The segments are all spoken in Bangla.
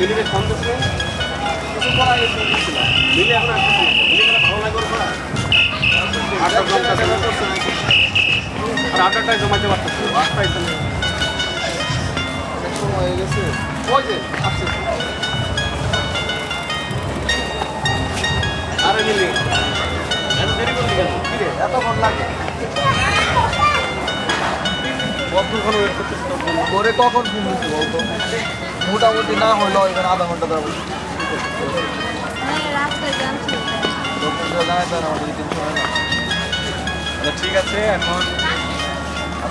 মিলিয়ে গেছে মিলে এখন আটটা আর আটটায় জমাইতে পারতেছে। আটটায় হয়ে গেছে। ওই যে আসছে। আরে মিলি এত দেরি করলি কেন? কি রে এতক্ষণ লাগে। কতক্ষণ ওয়েট করতেছিস তোর করে কখন ফোন দিচ্ছি বলতো? মোটামুটি না হলেও এখানে আধা ঘণ্টা ধরে বসে। রাস্তায় জ্যাম ছিল। ডক্টর জানাতে না আমাদের টেনশন না আচ্ছা ঠিক আছে এখন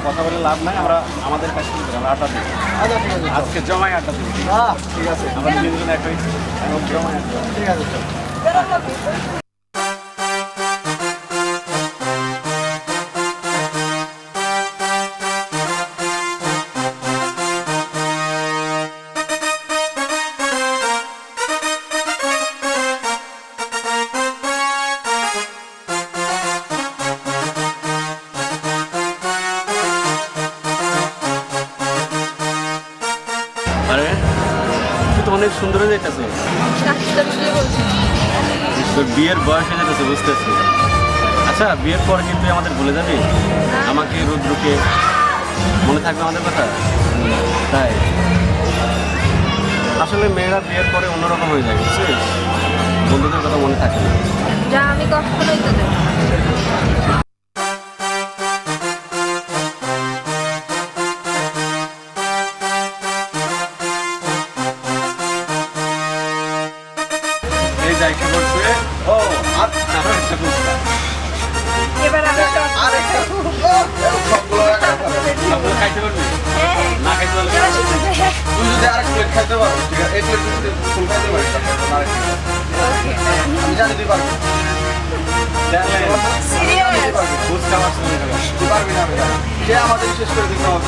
কথা বলে লাভ নাই আমরা আমাদের কাছে আমরা আটা দিই আচ্ছা। আজকে জমাই আটা দিই ঠিক আছে। আমরা তিনজন একটা এবং জমাই। ঠিক আছে অনেক সুন্দর হয়ে বলছি তোর বিয়ের বয়স হয়ে যেতেছে বুঝতেছি। আচ্ছা বিয়ের পর কিন্তু আমাদের ভুলে যাবি? আমাকে রুদ্রকে মনে থাকবে আমাদের কথা? তাই। আসলে মেয়েরা বিয়ের পরে অন্যরকম হয়ে যায়, বুঝছিস? বন্ধুদের কথা মনে থাকে যা আমি কখনোই তো খাইতে পারো ঠিক আছে? প্লেট ফুল খাইতে। Okay. আমি জানি তুই পারবি। সে আমাদের বিশেষ করে দিতে হবে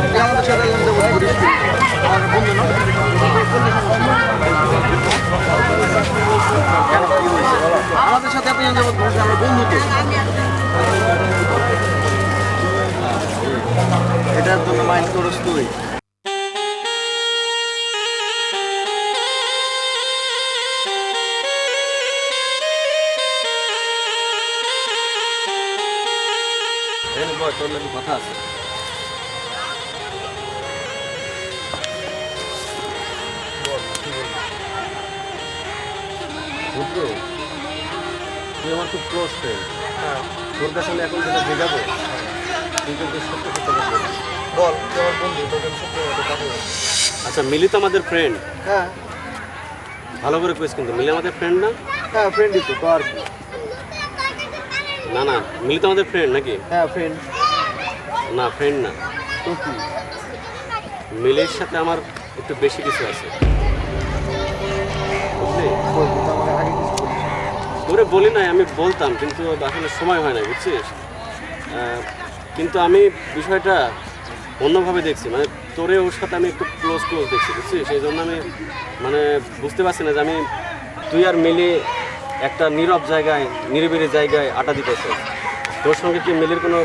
কথা আছে তুই আমার খুব ক্লোজ ফ্রেন্ড তোর কাছে আমি এখন যেটা জিগাবো তুই কিন্তু সত্য সত্য কথা বল তুই আমার বন্ধু তোকে আমি কথা কথা আচ্ছা মিলি তো আমাদের ফ্রেন্ড হ্যাঁ। ভালো করে কইস কিন্তু মিলি আমাদের ফ্রেন্ড না? হ্যাঁ ফ্রেন্ডই তো তো আর না না মিলি তো আমাদের ফ্রেন্ড নাকি? হ্যাঁ ফ্রেন্ড না ফ্রেন্ড না। তো কি? মিলির সাথে আমার একটু বেশি কিছু আছে। বুঝলি? বলিস। তোরে বলি নাই আমি বলতাম কিন্তু আসলে সময় হয় না বুঝছিস? কিন্তু আমি বিষয়টা অন্যভাবে দেখছি মানে তোরে ওর সাথে আমি একটু ক্লোজ ক্লোজ দেখছি বুঝছিস? সেই জন্য আমি মানে বুঝতে পারছি না যে আমি তুই আর মিলে একটা নীরব জায়গায় নিরিবিলি জায়গায় আটা দিতেছে। তোর সঙ্গে কি মিলির কোনো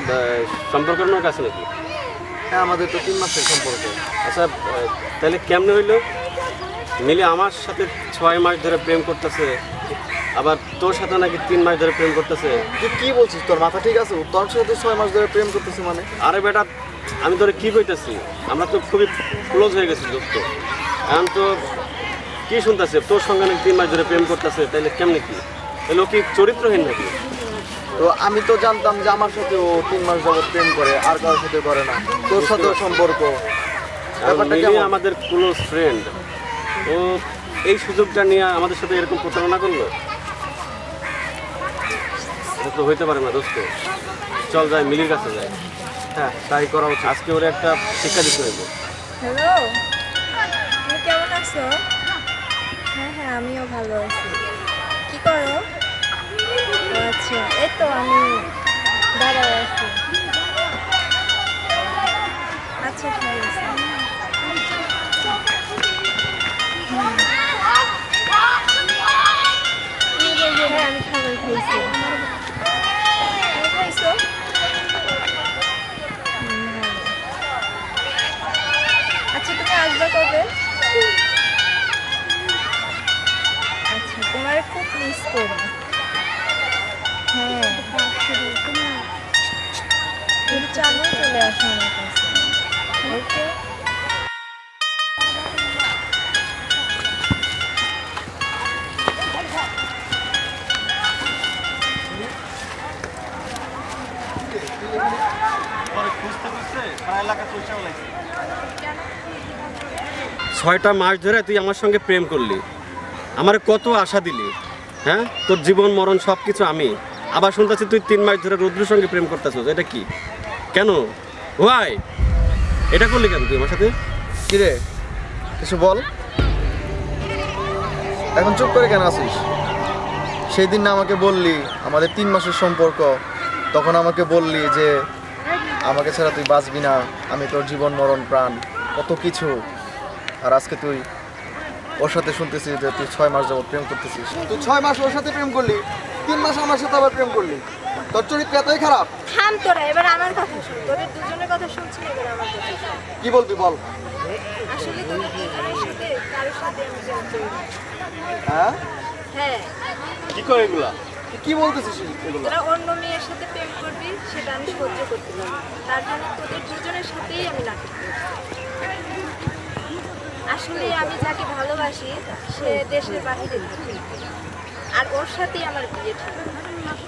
সম্পর্ক নয় আছে নাকি? হ্যাঁ আমাদের তো তিন মাসের সম্পর্ক। আচ্ছা তাহলে কেমনে হইল? মিলি আমার সাথে ছয় মাস ধরে প্রেম করতেছে আবার তোর সাথে নাকি তিন মাস ধরে প্রেম করতেছে? তুই কি বলছিস? তোর মাথা ঠিক আছে? তোর সাথে ছয় মাস ধরে প্রেম করতেছে মানে? আরে বেটা আমি তোরে কি কইতাছি? আমরা তো খুবই ক্লোজ হয়ে গেছি দোস্ত এখন তো কি শুনতেছে? তোর সঙ্গে নাকি তিন মাস ধরে প্রেম করতেছে তাহলে কেমনে কি? এলো কি চরিত্রহীন নাকি? তো আমি তো জানতাম যে আমার সাথে ও তিন মাস যাবত প্রেম করে আর কারোর সাথে করে না। তোর সাথেও সম্পর্ক। ব্যাপারটা মিলি কেমন? আমাদের ক্লোজ ফ্রেন্ড ও এই সুযোগটা নিয়ে আমাদের সাথে এরকম প্রতারণা করল? এটা তো হইতে পারে না দোস্ত। চল যাই মিলির কাছে যাই। হ্যাঁ তাই করা উচিত। আজকে ওরা একটা শিক্ষা দিতে হইব। হ্যালো? তুমি কেমন আছো? হ্যাঁ হ্যাঁ আমিও ভালো আছি। কি করো? আচ্ছা এই তো আমি দাঁড়ায় আছি। আচ্ছা ঠিক আছে। ছয়টা মাস ধরে তুই আমার সঙ্গে প্রেম করলি। আমার কত আশা দিলি হ্যাঁ? তোর জীবন, মরণ সব কিছু আমি। আবার শুনতেছি তুই তিন মাস ধরে রুদ্রের সঙ্গে প্রেম করতেছিস, এটা কি? কেন? ভাই এটা করলি কেন তুই আমার সাথে? কিরে কিছু বল। এখন চুপ করে কেন আসিস সেই দিন না আমাকে বললি আমাদের তিন মাসের সম্পর্ক। তখন আমাকে বললি যে, আমাকে ছাড়া তুই বাঁচবি না, আমি তোর জীবন, মরণ, প্রাণ, কত কিছু। আর আজকে তুই ওর সাথে শুনতেছিস যে তুই ছয় মাস যাবত প্রেম করতেছিস। তুই ছয় মাস ওর সাথে প্রেম করলি তিন মাস আমার সাথে আবার প্রেম করলি। তোর চরিত্র এতই খারাপ। থাম তোরা এবার আমার কথা শোন। তোদের দুজনের কথা শুনছি এবার আমার কথা শোন। কি বলবি বল? আসলে তোদের দুজনের সাথে কারোর সাথে আমি হ্যাঁ? হ্যাঁ। কি করে এগুলা? কি বলতেছিস এগুলো? তোরা অন্য মেয়ের সাথে প্রেম করবি সেটা আমি সহ্য করতে পারব না। তার জন্য তোদের দুজনের সাথেই আমি নাটক করছি আসলে আমি যাকে ভালোবাসি সে দেশের বাহিরে আর ওর সাথেই আমার বিয়ে ঠিক।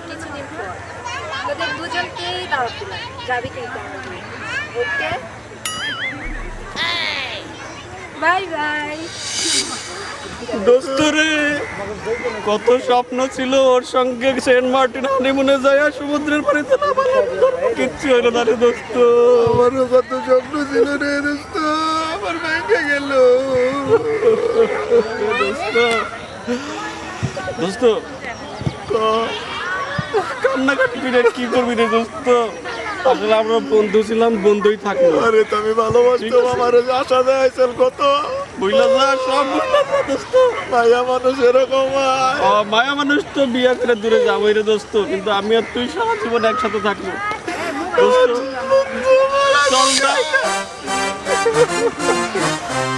কিছুদিন পর। তোদের দুজনকেই দাওয়াত দিলাম যাবি কিন্তু আমার ওকে? Bye bye. দোস্ত রে কত স্বপ্ন ছিল ওর সঙ্গে সেন্ট মার্টিন হানিমুনে যায় আর সমুদ্রের পানিতে কিচ্ছু হলো না রে দোস্ত। আমারও কত স্বপ্ন ছিল রে দোস্ত। আমার ব্যাংকে গেল। দোস্ত কান্নাকাটি কি করবি রে দোস্ত? আসলে আমরা বন্ধু ছিলাম বন্ধুই থাকব। আরে তুমি ভালোবাসতো আমার আশা দেয়াইছিল কত? বুঝলা যা সব বুঝলা যা দোস্ত। মায়া মানুষ এরকম। ও, মায়া মানুষ তো বিয়ে করে দূরে যাবোই রে দোস্ত কিন্তু আমি আর তুই সারা জীবন একসাথে থাকব। দোস্ত চল Thank you.